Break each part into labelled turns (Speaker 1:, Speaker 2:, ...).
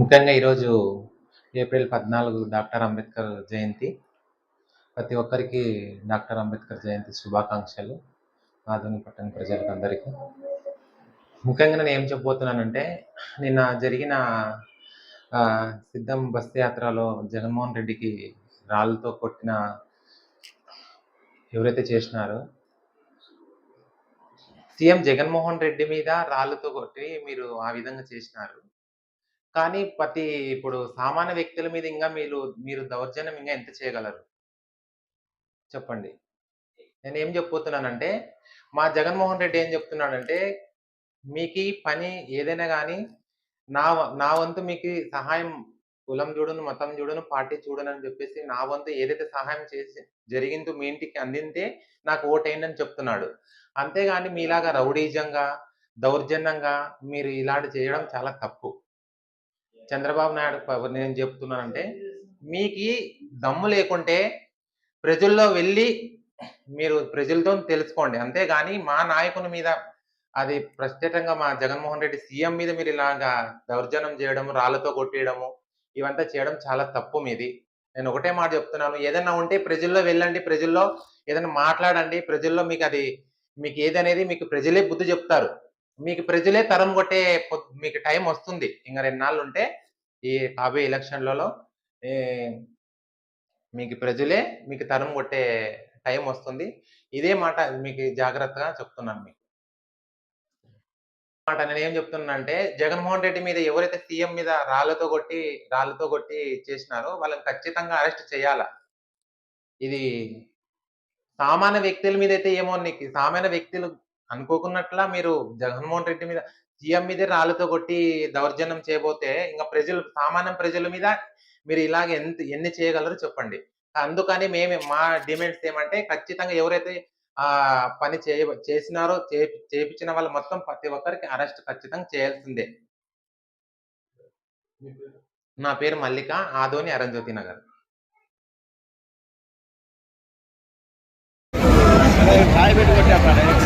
Speaker 1: ముఖ్యంగా ఈరోజు ఏప్రిల్ పద్నాలుగు డాక్టర్ అంబేద్కర్ జయంతి. ప్రతి ఒక్కరికి డాక్టర్ అంబేద్కర్ జయంతి శుభాకాంక్షలు. ఆధునిక పట్టణ ప్రజలకు అందరికీ ముఖ్యంగా నేను ఏం చెప్పబోతున్నానంటే నిన్న జరిగిన సిద్ధం బస్ యాత్రలో జగన్మోహన్ రెడ్డికి రాళ్ళతో కొట్టిన ఎవరైతే చేసినారో సీఎం జగన్మోహన్ రెడ్డి మీద రాళ్ళతో కొట్టి మీరు ఆ విధంగా చేసినారు. కానీ ప్రతి ఇప్పుడు సామాన్య వ్యక్తుల మీద ఇంకా మీరు మీరు దౌర్జన్యం ఇంకా ఎంత చేయగలరు? చెప్పండి. నేను ఏం చెప్పబోతున్నానంటే మా జగన్మోహన్ రెడ్డి ఏం చెప్తున్నాడంటే మీకు పని ఏదైనా కానీ నా నా వంతు మీకు సహాయం కులం చూడను మతం చూడను పార్టీ చూడను అని చెప్పేసి నా వంతు ఏదైతే సహాయం చేసి జరిగిందో మీ ఇంటికి అందింతే నాకు ఓటైందని అని చెప్తున్నాడు. అంతేగాని మీలాగా రౌడీజంగా దౌర్జన్యంగా మీరు ఇలాంటి చేయడం చాలా తప్పు. చంద్రబాబు నాయుడు నేను చెప్తున్నానంటే మీకు దమ్ము లేకుంటే ప్రజల్లో వెళ్ళి మీరు ప్రజలతో తెలుసుకోండి. అంతేగాని మా నాయకుని మీద అది ప్రత్యేకంగా మా జగన్మోహన్ రెడ్డి సీఎం మీద మీరు ఇలాగా దౌర్జన్యం చేయడము రాళ్ళతో కొట్టేయడము ఇవంతా చేయడం చాలా తప్పు మీది. నేను ఒకటే మాట చెప్తున్నాను. ఏదైనా ఉంటే ప్రజల్లో వెళ్ళండి ప్రజల్లో ఏదైనా మాట్లాడండి ప్రజల్లో మీకు అది మీకు ఏదనేది మీకు ప్రజలే బుద్ధి చెప్తారు. మీకు ప్రజలే తరం కొట్టే మీకు టైం వస్తుంది. ఇంకా రెండు నాళ్ళు ఉంటే ఈ కాబోయే ఎలక్షన్లలో మీకు ప్రజలే మీకు తరం కొట్టే టైం వస్తుంది. ఇదే మాట మీకు జాగ్రత్తగా చెప్తున్నాను మీకు. మాట నేను ఏం చెప్తున్నానంటే జగన్మోహన్ రెడ్డి మీద ఎవరైతే సీఎం మీద రాళ్ళతో కొట్టి రాళ్ళతో కొట్టి చేసినారో వాళ్ళని ఖచ్చితంగా అరెస్ట్ చేయాల. ఇది సామాన్య వ్యక్తుల మీద అయితే ఏమో నీకు సామాన్య వ్యక్తులు అనుకోకున్నట్లా మీరు జగన్మోహన్ రెడ్డి మీద సీఎం మీదే రాళ్ళతో కొట్టి దౌర్జన్యం చేయబోతే ఇంకా ప్రజలు సామాన్య ప్రజల మీద మీరు ఇలాగ ఎంత ఎన్ని చేయగలరు చెప్పండి. అందుకని మేము మా డిమాండ్స్ ఏమంటే ఖచ్చితంగా ఎవరైతే ఆ పని చేయ చేసినారో చేపించిన వాళ్ళు మొత్తం ప్రతి ఒక్కరికి అరెస్ట్ ఖచ్చితంగా చేయాల్సిందే. నా పేరు మల్లిక ఆదోని అరంజ్యోతి నగర్.
Speaker 2: రాయబెట్టి కాల్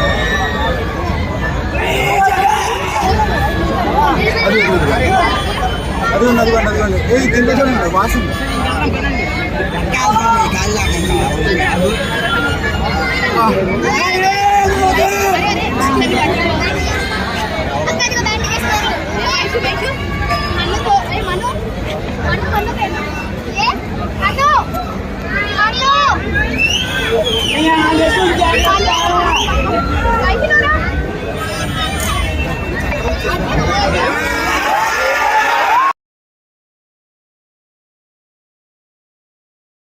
Speaker 2: అప్పటికి వీడియో కాల్ చేయి మావయ్య! నా